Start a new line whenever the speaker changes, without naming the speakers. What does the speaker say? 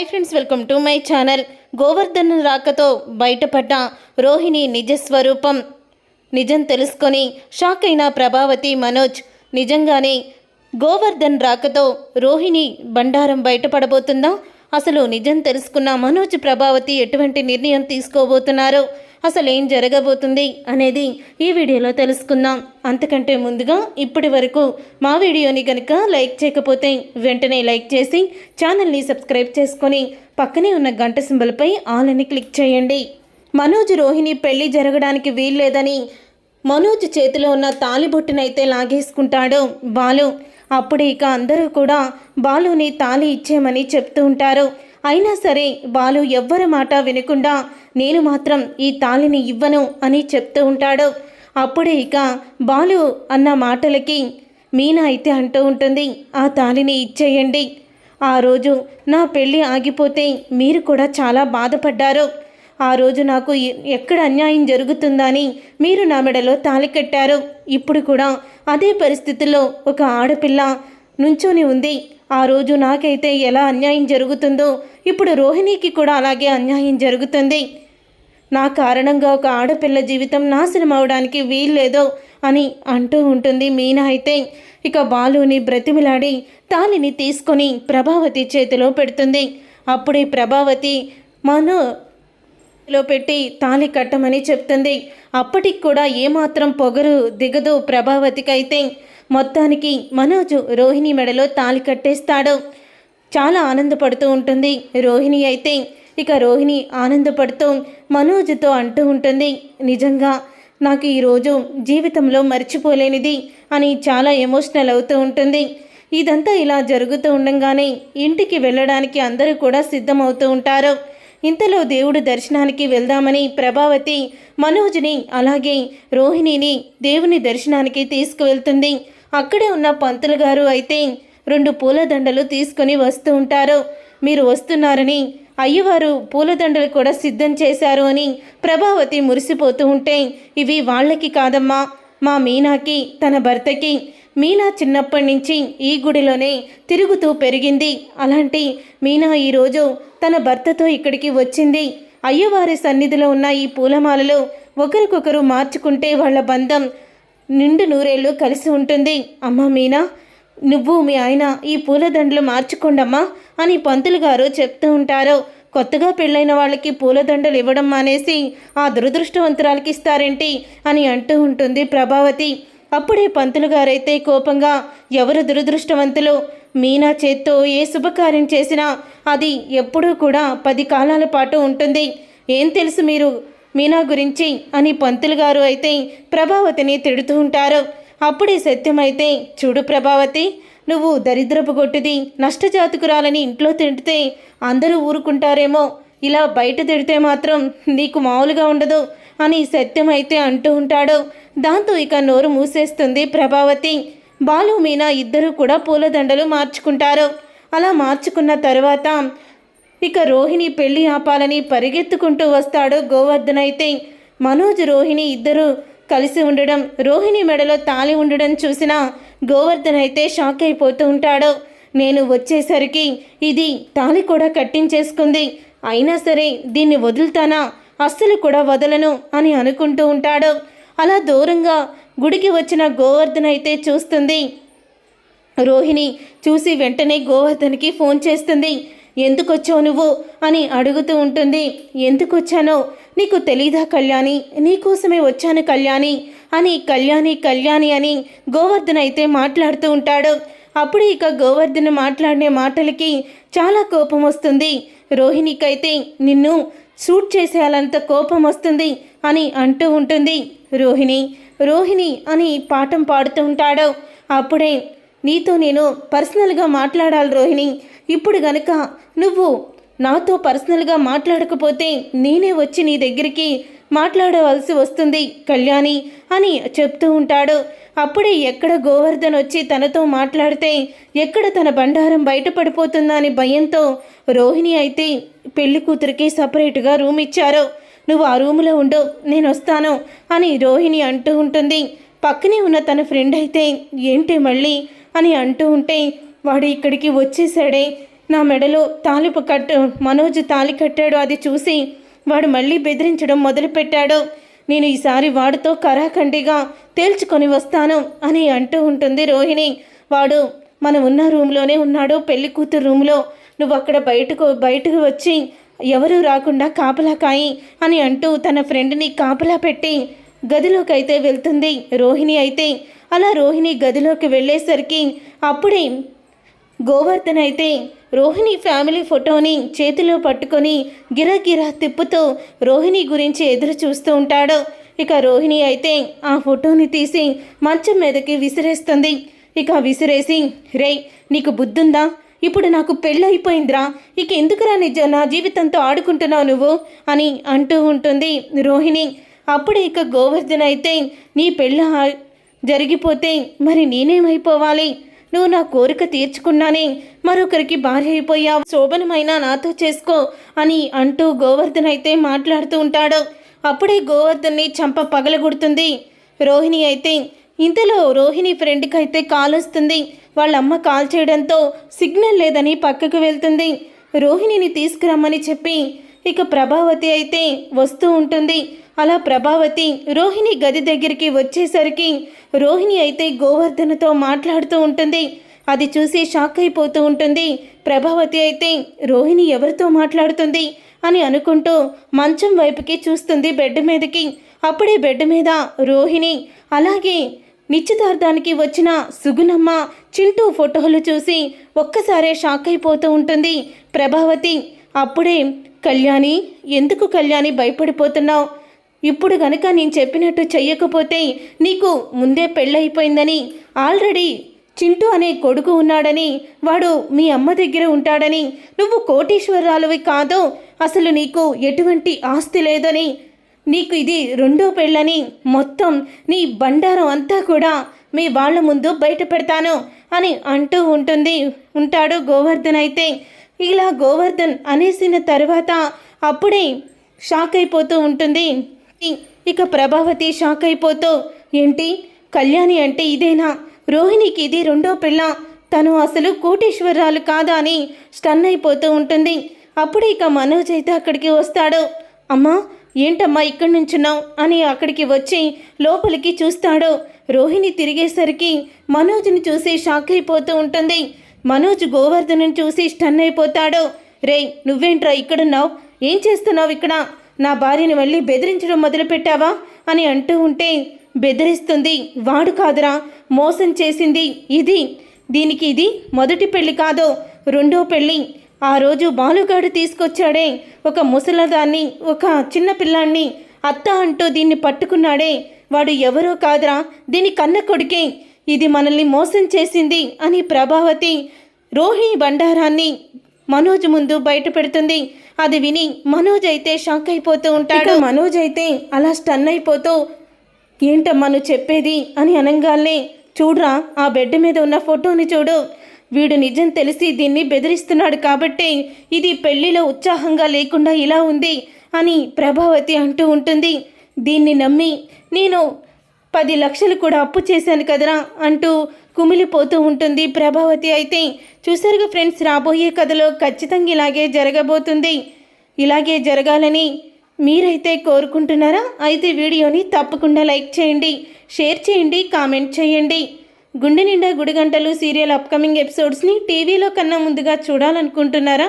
Hi friends welcome to my channel Govardhan రాకతో బయటపడ్డ రోహిణి నిజ స్వరూపం నిజం తెలుసుకొని షాక్ అయిన ప్రభావతి మనోజ్ నిజంగానే గోవర్ధన్ రాకతో రోహిణి బండారం బయటపడబోతుందా? అసలు నిజం తెలుసుకున్న మనోజ్ ప్రభావతి ఎటువంటి నిర్ణయం తీసుకోబోతున్నారు అసలు ఏం జరగబోతుంది అనేది ఈ వీడియోలో తెలుసుకుందాం. అంతకంటే ముందుగా ఇప్పటి వరకు మా వీడియోని కనుక లైక్ చేయకపోతే వెంటనే లైక్ చేసి ఛానల్ని సబ్స్క్రైబ్ చేసుకొని పక్కనే ఉన్న గంట సింబల్పై ఆల్ అని క్లిక్ చేయండి. మనోజ్ రోహిణి పెళ్ళి జరగడానికి వీల్లేదని మనోజ్ చేతిలో ఉన్న తాలిబొట్టునైతే లాగేసుకుంటాడు బాలు. అప్పుడు ఇక అందరూ కూడా బాలుని తాలి ఇచ్చేమని చెప్తూ ఉంటారు. అయినా సరే బాలు ఎవ్వరి మాట వినకుండా నేను మాత్రం ఈ తాళిని ఇవ్వను అని చెప్తూ ఉంటాడు. అప్పుడే ఇక బాలు అన్న మాటలకి మీనా అయితే అంటూ ఉంటుంది ఆ తాళిని ఇచ్చేయండి. ఆ రోజు నా పెళ్ళి ఆగిపోతే మీరు కూడా చాలా బాధపడ్డారు. ఆ రోజు నాకు ఎ- ఎక్కడ అన్యాయం జరుగుతుందని మీరు నా మెడలో తాళి కట్టారు. ఇప్పుడు కూడా అదే పరిస్థితుల్లో ఒక ఆడపిల్ల నుంచొని ఉంది. ఆ రోజు నాకైతే ఎలా అన్యాయం జరుగుతుందో ఇప్పుడు రోహిణికి కూడా అలాగే అన్యాయం జరుగుతుంది. నా కారణంగా ఒక ఆడపిల్ల జీవితం నాశనం అవడానికి వీల్లేదో అని అంటూ ఉంటుంది మీనా అయితే. ఇక బాలుని బ్రతిమిలాడి తాలిని తీసుకొని ప్రభావతి చేతిలో పెడుతుంది. అప్పుడే ప్రభావతి మనో లో పెట్టి తాళి కట్టమని చెప్తుంది. అప్పటికి కూడా ఏమాత్రం పొగరు దిగదు ప్రభావతికైతే. మొత్తానికి మనోజు రోహిణి మెడలో తాళి కట్టేస్తాడు. చాలా ఆనందపడుతూ ఉంటుంది. రోహిణి అయితే ఇక రోహిణి ఆనందపడుతూ మనోజ్తో అంటూ ఉంటుంది. నిజంగా నాకు ఈరోజు జీవితంలో మర్చిపోలేనిది అని చాలా ఎమోషనల్ అవుతూ ఉంటుంది. ఇదంతా ఇలా జరుగుతూ ఉండంగానే ఇంటికి వెళ్ళడానికి అందరూ కూడా సిద్ధమవుతూ ఉంటారు. ఇంతలో దేవుడు దర్శనానికి వెళ్దామని ప్రభావతి మనోజ్ని అలాగే రోహిణిని దేవుని దర్శనానికి తీసుకువెళ్తుంది. అక్కడే ఉన్న పంతులు గారు అయితే రెండు పూలదండలు తీసుకొని వస్తూ ఉంటారు. మీరు వస్తున్నారని అయ్యవారు పూలదండలు కూడా సిద్ధం చేశారు అని ప్రభావతి మురిసిపోతూ ఉంటే ఇవి వాళ్ళకి కాదమ్మా. మా మీనాకి తన భర్తకి. మీనా చిన్నప్పటి నుంచి ఈ గుడిలోనే తిరుగుతూ పెరిగింది. అలాంటి మీనా ఈరోజు తన భర్తతో ఇక్కడికి వచ్చింది. అయ్యవారి సన్నిధిలో ఉన్న ఈ పూలమాలలో ఒకరికొకరు మార్చుకుంటే వాళ్ళ బంధం నిండు నూరేళ్ళు కలిసి ఉంటుంది. అమ్మ మీనా నువ్వు మీ ఆయన ఈ పూలదండలు మార్చుకోండమ్మా అని పంతులు గారు చెప్తూ ఉంటారు. కొత్తగా పెళ్ళైన వాళ్ళకి పూలదండలు ఇవ్వడం మానేసి ఆ దురదృష్టవంతురాలకి ఇస్తారేంటి అని అంటూ ఉంటుంది ప్రభావతి. అప్పుడే పంతులు గారైతే కోపంగా ఎవరు దురదృష్టవంతులు? మీనా చేత్తో ఏ శుభకార్యం చేసినా అది ఎప్పుడూ కూడా పది కాలాల పాటు ఉంటుంది. ఏం తెలుసు మీరు? మీనా గురించి అని పంతులు గారు అయితే ప్రభావతిని తిడుతూ ఉంటారు. అప్పుడే సత్యమైతే చూడు ప్రభావతి నువ్వు దరిద్రపు కొట్టుది నష్టజాతకురాలని ఇంట్లో తిడితే అందరూ ఊరుకుంటారేమో. ఇలా బయట తిడితే మాత్రం నీకు మామూలుగా ఉండదు అని సత్యమైతే అంటూ ఉంటాడు. దాంతో ఇక నోరు మూసేస్తుంది ప్రభావతి. బాలు మీనా ఇద్దరూ కూడా పూలదండలు మార్చుకుంటారు. అలా మార్చుకున్న తర్వాత ఇక రోహిణి పెళ్ళి ఆపాలని పరిగెత్తుకుంటూ వస్తాడు గోవర్ధన్ అయితే. మనోజ్ రోహిణి ఇద్దరు కలిసి ఉండడం రోహిణి మెడలో తాళి ఉండడం చూసిన గోవర్ధన్ అయితే షాక్ అయిపోతూ ఉంటాడు. నేను వచ్చేసరికి ఇది తాళి కూడా కట్టించేసుకుంది. అయినా సరే దీన్ని వదులుతానా? అస్సలు కూడా వదలను అని అనుకుంటూ ఉంటాడు. అలా దూరంగా గుడికి వచ్చిన గోవర్ధన్ అయితే చూస్తుంది. రోహిణి చూసి వెంటనే గోవర్ధన్కి ఫోన్ చేస్తుంది. ఎందుకొచ్చావు నువ్వు? అని అడుగుతూ ఉంటుంది. ఎందుకొచ్చానో? నీకు తెలీదా కళ్యాణి? నీకోసమే వచ్చాను కళ్యాణి. అని కళ్యాణి కళ్యాణి అని గోవర్ధన్ అయితే మాట్లాడుతూ ఉంటాడు. అప్పుడు ఇక గోవర్ధన్ మాట్లాడే మాటలకి చాలా కోపం వస్తుంది. రోహిణికైతే నిన్ను షూట్ చేసేయాలంత కోపం వస్తుంది అని అంటూ ఉంటుంది. రోహిణి రోహిణి అని పాఠం పాడుతూ ఉంటాడు. అప్పుడే నీతో నేను పర్సనల్గా మాట్లాడాలి రోహిణి. ఇప్పుడు గనుక నువ్వు నాతో పర్సనల్గా మాట్లాడకపోతే నేనే వచ్చి నీ దగ్గరికి మాట్లాడవలసి వస్తుంది కళ్యాణి అని చెప్తూ ఉంటాడు. అప్పుడే ఎక్కడ గోవర్ధన్ వచ్చి తనతో మాట్లాడితే ఎక్కడ తన బండారం బయటపడిపోతుందా అని భయంతో రోహిణి అయితే పెళ్ళి కూతురికి సపరేట్గా రూమ్ ఇచ్చారు నువ్వు ఆ రూములో ఉండు నేను వస్తాను అని రోహిణి అంటూ ఉంటుంది. పక్కనే ఉన్న తన ఫ్రెండ్ అయితే ఏంటి మళ్ళీ అని అంటూ ఉంటే వాడు ఇక్కడికి వచ్చేసాడే నా మెడలో తాలిపు కట్టు మనోజ్ తాలి కట్టాడు. అది చూసి వాడు మళ్ళీ బెదిరించడం మొదలుపెట్టాడు. నేను ఈసారి వాడితో కరాఖండిగా తేల్చుకొని వస్తాను అని అంటూ ఉంటుంది రోహిణి. వాడు మనం ఉన్న రూమ్లోనే ఉన్నాడు పెళ్ళి కూతురు రూమ్లో. నువ్వు అక్కడ బయటకు బయటకు వచ్చి ఎవరు రాకుండా కాపలా కాయి అని అంటూ తన ఫ్రెండ్ని కాపలా పెట్టి గదిలోకి అయితే వెళ్తుంది. రోహిణి అయితే అలా రోహిణి గదిలోకి వెళ్ళేసరికి అప్పుడే గోవర్ధన్ అయితే రోహిణి ఫ్యామిలీ ఫోటోని చేతిలో పట్టుకొని గిరగిరా తిప్పుతూ రోహిణి గురించి ఎదురు చూస్తూ ఉంటాడు. ఇక రోహిణి అయితే ఆ ఫోటోని తీసి మంచం మీదకి విసిరేస్తుంది. ఇక విసిరేసి రే నీకు బుద్ధుందా? ఇప్పుడు నాకు పెళ్ళైపోయిందిరా ఇక ఎందుకురా నిజ నా జీవితంతో ఆడుకుంటున్నావు నువ్వు? అని అంటూ ఉంటుంది రోహిణి. అప్పుడే ఇక గోవర్ధన్ అయితే నీ పెళ్ళి జరిగిపోతే మరి నేనేమైపోవాలి? నువ్వు నా కోరిక తీర్చుకున్నానే మరొకరికి భార్య అయిపోయావు శోభనమైనా నాతో చేసుకో అని అంటూ గోవర్ధన్ అయితే మాట్లాడుతూ ఉంటాడు. అప్పుడే గోవర్ధన్ని చంప పగలగొడుతుంది. రోహిణి అయితే ఇంతలో రోహిణి ఫ్రెండ్కి అయితే కాల్ వస్తుంది వాళ్ళ అమ్మ కాల్ చేయడంతో సిగ్నల్ లేదని పక్కకు వెళ్తుంది. రోహిణిని తీసుకురమ్మని చెప్పి ఇక ప్రభావతి అయితే వస్తూ ఉంటుంది. అలా ప్రభావతి రోహిణి గది దగ్గరికి వచ్చేసరికి రోహిణి అయితే గోవర్ధనతో మాట్లాడుతూ ఉంటుంది. అది చూసి షాక్ అయిపోతూ ఉంటుంది. ప్రభావతి అయితే రోహిణి ఎవరితో మాట్లాడుతుంది అని అనుకుంటూ మంచం వైపుకి చూస్తుంది బెడ్ మీదకి. అప్పుడే బెడ్ మీద రోహిణి అలాగే నిశ్చితార్థానికి వచ్చిన సుగుణమ్మ చింటూ ఫోటోలు చూసి ఒక్కసారే షాక్ అయిపోతూ ఉంటుంది. ప్రభావతి అప్పుడే కళ్యాణి ఎందుకు కళ్యాణి భయపడిపోతున్నావు? ఇప్పుడు గనక నేను చెప్పినట్టు చెయ్యకపోతే నీకు ముందే పెళ్ళైపోయిందని ఆల్రెడీ చింటూ అనే కొడుకు ఉన్నాడని వాడు మీ అమ్మ దగ్గర ఉంటాడని నువ్వు కోటీశ్వరాలువి కాదు అసలు నీకు ఎటువంటి ఆస్తి లేదని నీకు ఇది రెండో పెళ్ళని మొత్తం నీ బండారం అంతా కూడా మీ వాళ్ళ ముందు బయట పెడతాను అని అంటూ ఉంటుంది. ఉంటాడు గోవర్ధన్ అయితే. ఇలా గోవర్ధన్ అనేసిన తర్వాత అప్పుడే షాక్ అయిపోతూ ఉంటుంది. ఇక ప్రభావతి షాక్ అయిపోతూ ఏంటి? కళ్యాణి అంటే ఇదేనా? రోహిణికి ఇది రెండో పిల్ల. తను అసలు కోటేశ్వరరాలు కాదా? అని స్టన్ అయిపోతూ ఉంటుంది. అప్పుడు ఇక మనోజ్ అయితే అక్కడికి వస్తాడు. అమ్మా ఏంటమ్మా ఇక్కడి నుంచున్నావు? అని అక్కడికి వచ్చి లోపలికి చూస్తాడు. రోహిణి తిరిగేసరికి మనోజ్ని చూసి షాక్ అయిపోతూ ఉంటుంది. మనోజ్ గోవర్ధను చూసి స్టన్ అయిపోతాడు రే నువ్వేంట్రా ఇక్కడున్నావు? ఏం చేస్తున్నావు ఇక్కడ? నా భార్యని మళ్ళీ బెదిరించడం మొదలుపెట్టావా? అని అంటూ ఉంటే బెదిరిస్తుంది. వాడు కాదురా మోసం చేసింది ఇది. దీనికి ఇది మొదటి పెళ్ళి కాదు రెండో పెళ్ళి ఆ రోజు బాలుగాడు తీసుకొచ్చాడే. ఒక ముసలదాన్ని ఒక చిన్న పిల్లాన్ని. అత్త అంటూ దీన్ని పట్టుకున్నాడే. వాడు ఎవరో కాదురా దీని కన్న కొడుకే. ఇది మనల్ని మోసం చేసింది అని ప్రభావతి రోహిణి బండారాన్ని మనోజ్ ముందు బయట పెడుతుంది. అది విని మనోజ్ అయితే షాక్ అయిపోతూ ఉంటాడు. మనోజ్ అయితే అలా స్టన్ అయిపోతూ ఏంటమ్మా నువ్వు చెప్పేది? అని అనగానే చూడరా ఆ బెడ్ మీద ఉన్న ఫోటోని చూడు. వీడు నిజం తెలిసి దీన్ని బెదిరిస్తున్నాడు కాబట్టి ఇది పెళ్ళిలో ఉత్సాహంగా లేకుండా ఇలా ఉంది అని ప్రభావతి అంటూ ఉంటుంది. దీన్ని నమ్మి నేను పది లక్షలు కూడా అప్పు చేశాను కదరా అంటూ కుమిలిపోతూ ఉంటుంది ప్రభావతి అయితే. చూసారుగా ఫ్రెండ్స్ రాబోయే కథలో ఖచ్చితంగా ఇలాగే జరగబోతుంది. ఇలాగే జరగాలని మీరైతే కోరుకుంటున్నారా? అయితే వీడియోని తప్పకుండా లైక్ చేయండి షేర్ చేయండి కామెంట్ చేయండి. గుండె నిండా గుడిగంటలు సీరియల్ అప్కమింగ్ ఎపిసోడ్స్ని టీవీలో కన్నా ముందుగా చూడాలనుకుంటున్నారా?